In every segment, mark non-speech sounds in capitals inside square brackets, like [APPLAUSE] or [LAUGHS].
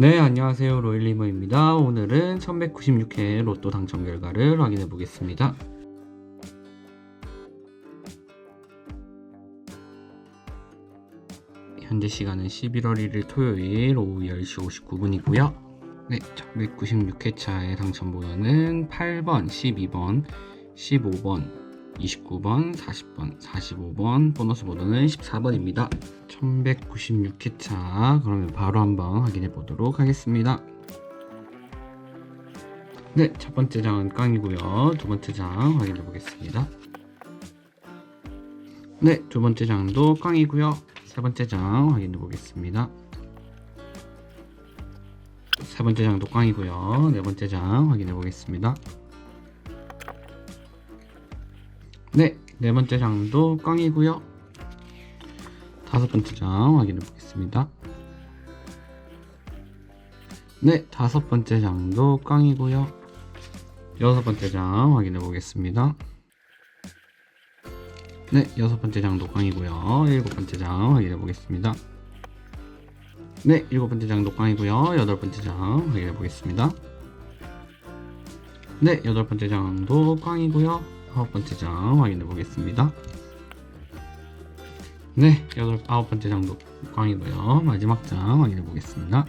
네, 안녕하세요. 로일리머입니다. 오늘은 1196회 로또 당첨 결과를 확인해 보겠습니다. 현재 시간은 11월 1일 토요일 오후 10시 59분이고요. 네, 1196회차의 당첨 번호는 8번, 12번, 15번, 29번, 40번, 45번, 보너스 번호는 14번입니다. 1196회차 그러면 바로 한번 확인해 보도록 하겠습니다. 네, 첫 번째 장은 깡이고요. 두 번째 장 확인해 보겠습니다. 네, 두 번째 장도 깡이고요. 세 번째 장 확인해 보겠습니다. 세 번째 장도 깡이고요. 네 번째 장 확인해 보겠습니다. 네, 네 번째 장도 깡이고요. 다섯 번째 장 확인해 보겠습니다. 네, 다섯 번째 장도 깡이고요. 여섯 번째 장 확인해 보겠습니다. 네, 여섯 번째 장도 깡이고요. 일곱 번째 장 확인해 보겠습니다. 네, 일곱 번째 장도 깡이고요. 여덟 번째 장 확인해 보겠습니다. 네, 여덟 번째 장도 깡이고요. 아홉 번째 장 확인해 보겠습니다. 네, 여덟 아홉 번째 장도 꽝이고요. 마지막 장 확인해 보겠습니다.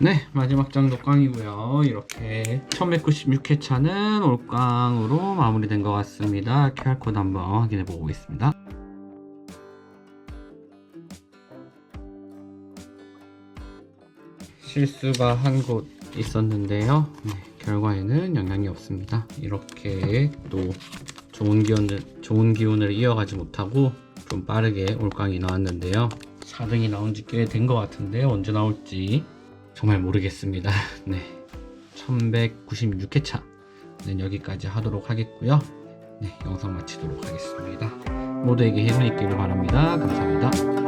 네, 마지막 장도 꽝이고요. 이렇게 1196회차는 올꽝으로 마무리된 것 같습니다. QR코드 한번 확인해 보고 있습니다. 실수가 한 곳 있었는데요. 네, 결과에는 영향이 없습니다. 이렇게 또 좋은 기운을 좋은 기운을 이어가지 못하고 좀 빠르게 올깡이 나왔는데요. 4등이 나온 지 꽤 된 것 같은데 언제 나올지 정말 모르겠습니다. [LAUGHS] 네, 1196회차는 여기까지 하도록 하겠고요. 네, 영상 마치도록 하겠습니다. 모두에게 행운 있기를 바랍니다. 감사합니다.